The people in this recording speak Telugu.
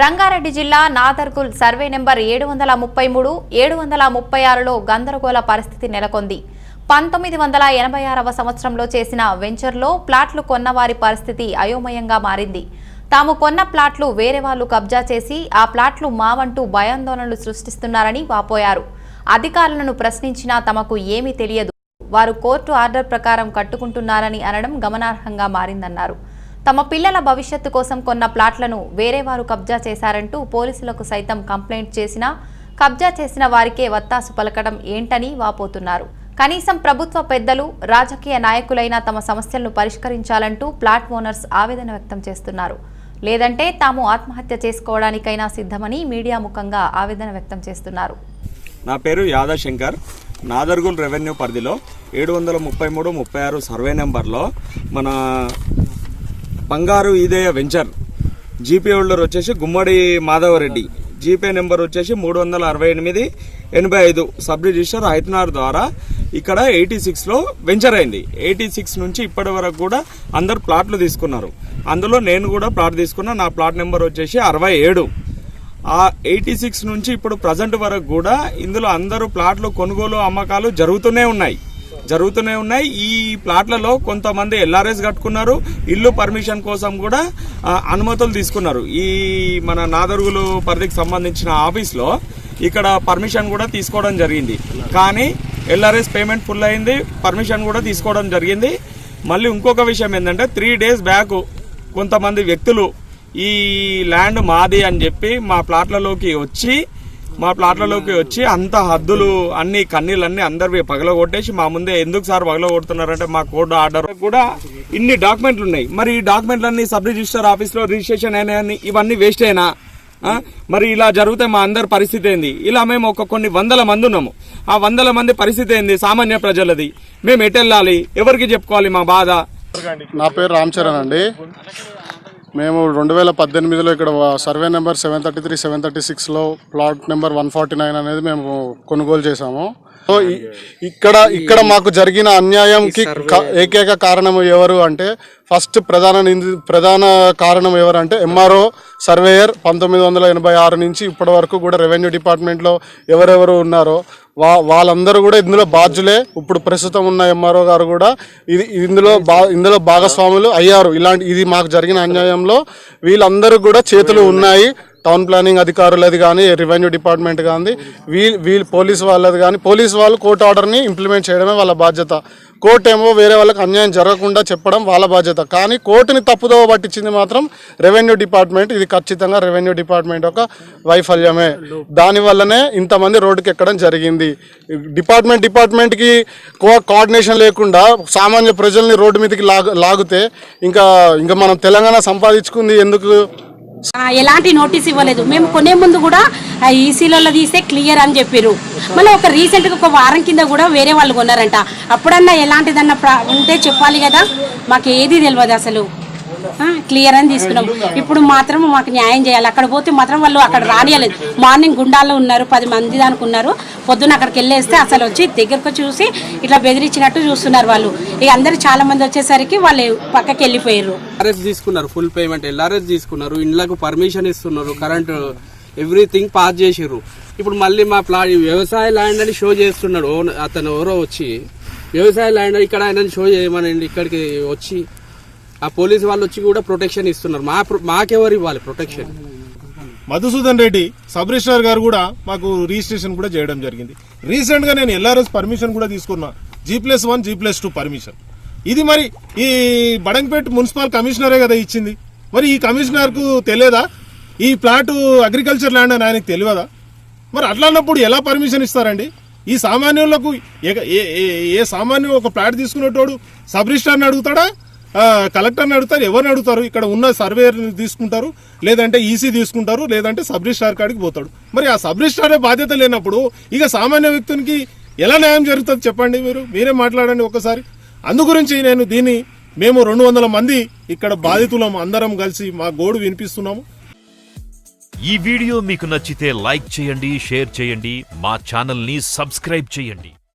రంగారెడ్డి జిల్లా నాదర్గుల్ సర్వే నెంబర్ ఏడు వందల ముప్పై మూడు ఏడు వందల ముప్పై ఆరులో గందరగోళ పరిస్థితి నెలకొంది. పంతొమ్మిది వందల ఎనభై ఆరవ సంవత్సరంలో చేసిన వెంచర్లో ప్లాట్లు కొన్నవారి పరిస్థితి అయోమయంగా మారింది. తాము కొన్న ప్లాట్లు వేరే వాళ్ళు కబ్జా చేసి ఆ ప్లాట్లు మావంటూ భయాందోళనలు సృష్టిస్తున్నారని వాపోయారు. అధికారులను ప్రశ్నించినా తమకు ఏమీ తెలియదు. వారు కోర్టు ఆర్డర్ ప్రకారం కట్టుకుంటున్నారని అనడం గమనార్హంగా మారిందన్నారు. తమ పిల్లల భవిష్యత్తు కోసం కొన్న ప్లాట్లను వేరే వారు కబ్జా చేశారంటూ పోలీసులకు సైతం కంప్లైంట్ చేసినా కబ్జా చేసిన వారికే వత్తాసు పలకడం ఏంటని వాపోతున్నారు. కనీసం ప్రభుత్వ పెద్దలు రాజకీయ నాయకులైనా తమ సమస్యలను పరిష్కరించాలంటూ ప్లాట్ ఓనర్స్ ఆవేదన వ్యక్తం చేస్తున్నారు. లేదంటే తాము ఆత్మహత్య చేసుకోవడానికైనా సిద్ధమని మీడియా ముఖంగా ఆవేదన వ్యక్తం చేస్తున్నారు. నా పేరు యాదశంకర్. నాదర్గుల్ రెవెన్యూ పరిధిలో ఏడు వందల ముప్పై మూడు ముప్పై ఆరు సర్వే నెంబర్లో మన బంగారు ఈదేయ వెంచర్. జీపీ హోల్డర్ వచ్చేసి గుమ్మడి మాధవరెడ్డి. జీపే నెంబర్ వచ్చేసి మూడు వందల అరవై ఎనిమిది ఎనభై ఐదు. సబ్ రిజిస్టర్ హైతనార్ ద్వారా ఇక్కడ ఎయిటీ సిక్స్లో వెంచర్ అయింది. ఎయిటీ సిక్స్ నుంచి ఇప్పటి వరకు కూడా అందరు ప్లాట్లు తీసుకున్నారు. అందులో నేను కూడా ప్లాట్ తీసుకున్నా. నా ప్లాట్ నెంబర్ వచ్చేసి అరవై ఏడు. ఆ ఎయిటీ సిక్స్ నుంచి ఇప్పుడు ప్రజెంట్ వరకు కూడా ఇందులో అందరూ ప్లాట్లు కొనుగోలు అమ్మకాలు జరుగుతూనే ఉన్నాయి. జరుగుతూనే ఉన్నాయి. ఈ ప్లాట్లలో కొంతమంది ఎల్ఆర్ఎస్ కట్టుకున్నారు. ఇల్లు పర్మిషన్ కోసం కూడా అనుమతులు తీసుకున్నారు. ఈ మన నాదరుగులు పరిధికి సంబంధించిన ఆఫీస్లో ఇక్కడ పర్మిషన్ కూడా తీసుకోవడం జరిగింది. కానీ ఎల్ఆర్ఎస్ పేమెంట్ ఫుల్ అయింది. పర్మిషన్ కూడా తీసుకోవడం జరిగింది. మళ్ళీ ఇంకొక విషయం ఏంటంటే త్రీ డేస్ బ్యాక్ కొంతమంది వ్యక్తులు ఈ ల్యాండ్ మాది అని చెప్పి మా ప్లాట్లలోకి వచ్చి మా ప్లాట్లలోకి వచ్చి అంత హద్దులు అన్ని కన్నీళ్ళన్నీ అందరివి పగలగొట్టేసి మా ముందే ఎందుకు సార్ పగలగొడుతున్నారంటే మా కోర్టు ఆర్డర్ కూడా ఇన్ని డాక్యుమెంట్లు ఉన్నాయి. మరి ఈ డాక్యుమెంట్లన్నీ సబ్ రిజిస్టర్ ఆఫీస్లో రిజిస్ట్రేషన్ అయినాయని ఇవన్నీ వేస్ట్ అయినా? మరి ఇలా జరిగితే మా అందరి పరిస్థితి ఏంది? ఇలా మేము ఒక కొన్ని వందల మంది ఉన్నాము. ఆ వందల మంది పరిస్థితి ఏంది? సామాన్య ప్రజలది. మేము ఎటు వెళ్ళాలి? ఎవరికి చెప్పుకోవాలి మా బాధ? నా పేరు రామ్ చరణ్ అండి. మేము రెండు వేల పద్దెనిమిదిలో ఇక్కడ survey number seven thirty three seven thirty సిక్స్లో plot number one forty nine అనేది మేము కొనుగోలు చేశాము. సో ఇక్కడ ఇక్కడ మాకు జరిగిన అన్యాయంకి ఏకైక కారణం ఎవరు అంటే ఫస్ట్ ప్రధాన నింది ప్రధాన కారణం ఎవరు అంటే ఎంఆర్ఓ సర్వేయర్ పంతొమ్మిది వందల ఎనభై ఆరు నుంచి ఇప్పటి వరకు కూడా రెవెన్యూ డిపార్ట్మెంట్లో ఎవరెవరు ఉన్నారో వా వాళ్ళందరూ కూడా ఇందులో బాధ్యులే. ఇప్పుడు ప్రస్తుతం ఉన్న ఎంఆర్ఓ గారు కూడా ఇది ఇందులో బా ఇందులో భాగస్వాములు అయ్యారు. ఇలాంటి ఇది మాకు జరిగిన అన్యాయంలో వీళ్ళందరూ కూడా చేతులు ఉన్నాయి. టౌన్ ప్లానింగ్ అధికారులది కానీ రెవెన్యూ డిపార్ట్మెంట్ కానీ వీల్ వీల్ పోలీస్ వాళ్ళది కానీ పోలీస్ వాళ్ళు కోర్టు ఆర్డర్ని ఇంప్లిమెంట్ చేయడమే వాళ్ళ బాధ్యత. కోర్టు ఏమో వేరే వాళ్ళకి అన్యాయం జరగకుండా చెప్పడం వాళ్ళ బాధ్యత. కానీ కోర్టుని తప్పుదోవ పట్టించింది మాత్రం రెవెన్యూ డిపార్ట్మెంట్. ఇది ఖచ్చితంగా రెవెన్యూ డిపార్ట్మెంట్ యొక్క వైఫల్యమే. దానివల్లనే ఇంతమంది రోడ్డుకి ఎక్కడం జరిగింది. డిపార్ట్మెంట్ డిపార్ట్మెంట్కి కో కోఆర్డినేషన్ లేకుండా సామాన్య ప్రజల్ని రోడ్డు మీదకి లాగు లాగితే ఇంకా ఇంకా మనం తెలంగాణ సంపాదించుకుంది ఎందుకు? ఎలాంటి నోటీస్ ఇవ్వలేదు. మేము కొనే ముందు కూడా ఈసీలలో తీస్తే క్లియర్ అని చెప్పారు మళ్ళీ ఒక రీసెంట్గా ఒక వారం కింద కూడా వేరే వాళ్ళు కొన్నారంట. అప్పుడన్నా ఎలాంటిదన్నా ఉంటే చెప్పాలి కదా. మాకు ఏది తెలియదు అసలు. క్లియర్ అని తీసుకున్నాం. ఇప్పుడు మాత్రం మాకు న్యాయం చేయాలి. అక్కడ పోతే మాత్రం వాళ్ళు అక్కడ రానియలేదు. మార్నింగ్ గుండాల్లో ఉన్నారు పది మంది దానికి ఉన్నారు. పొద్దున్న అక్కడికి వెళ్ళేస్తే అసలు వచ్చి దగ్గరకు చూసి ఇట్లా బెదిరించినట్టు చూస్తున్నారు వాళ్ళు. ఇక అందరు చాలా మంది వచ్చేసరికి వాళ్ళు పక్కకి వెళ్ళిపోయారు అరెస్ట్ తీసుకున్నారు ఫుల్ పేమెంట్ ఎల్ఆర్ఎస్ తీసుకున్నారు ఇండ్లకు పర్మిషన్ ఇస్తున్నారు కరెంట్ ఎవ్రీథింగ్ పాస్ చేసిర్రు. ఇప్పుడు మళ్ళీ మా ప్లాట్ వ్యవసాయ ల్యాండ్ అని షో చేస్తున్నాడు. ఓన్- అతను ఎవరో వచ్చి వ్యవసాయ ల్యాండ్ ఇక్కడ ఆయన షో చేయమనండి ఇక్కడికి వచ్చి ఆ పోలీస్ వాళ్ళు వచ్చి కూడా ప్రొటెక్షన్ ఇస్తున్నారు. మా మాకెవరు ఇవ్వాలి protection Madhusudan Reddy sub registrar గారు కూడా మాకు రిజిస్ట్రేషన్ కూడా చేయడం జరిగింది. రీసెంట్గా నేను ఎల్ఆర్ఎస్ పర్మిషన్ కూడా తీసుకున్నా. G plus one G plus two permission ఇది మరి ఈ బడంగపేట మున్సిపల్ కమిషనరే కదా ఇచ్చింది. మరి ఈ కమిషనర్కు తెలియదా? ఈ ప్లాట్ అగ్రికల్చర్ ల్యాండ్ అని ఆయనకు తెలియదా? మరి అట్లాన్నప్పుడు ఎలా పర్మిషన్ ఇస్తారండి? ఈ సామాన్యులకు ఏ- సామాన్యం ఒక ప్లాట్ తీసుకునేటోడు సబ్ రిజిస్ట్రార్ని అడుగుతాడా? కలెక్టర్ని అడుగుతారు ఎవరిని అడుగుతారు? ఇక్కడ ఉన్న సర్వేయర్ని తీసుకుంటారు లేదంటే ఈసీ తీసుకుంటారు లేదంటే సబ్ రిజిస్ట్రార్ కాడికి పోతాడు. మరి ఆ సబ్ రిజిస్ట్రారే బాధ్యత లేనప్పుడు ఇక సామాన్య వ్యక్తునికి ఎలా న్యాయం జరుగుతుంది చెప్పండి మీరు? మీరే మాట్లాడండి ఒకసారి. అందు గురించి నేను దీన్ని మేము రెండు వందల మంది ఇక్కడ బాధితులం అందరం కలిసి మా గోడు వినిపిస్తున్నాము. ఈ వీడియో మీకు నచ్చితే లైక్ చేయండి షేర్ చేయండి మా ఛానల్ని సబ్స్క్రైబ్ చేయండి.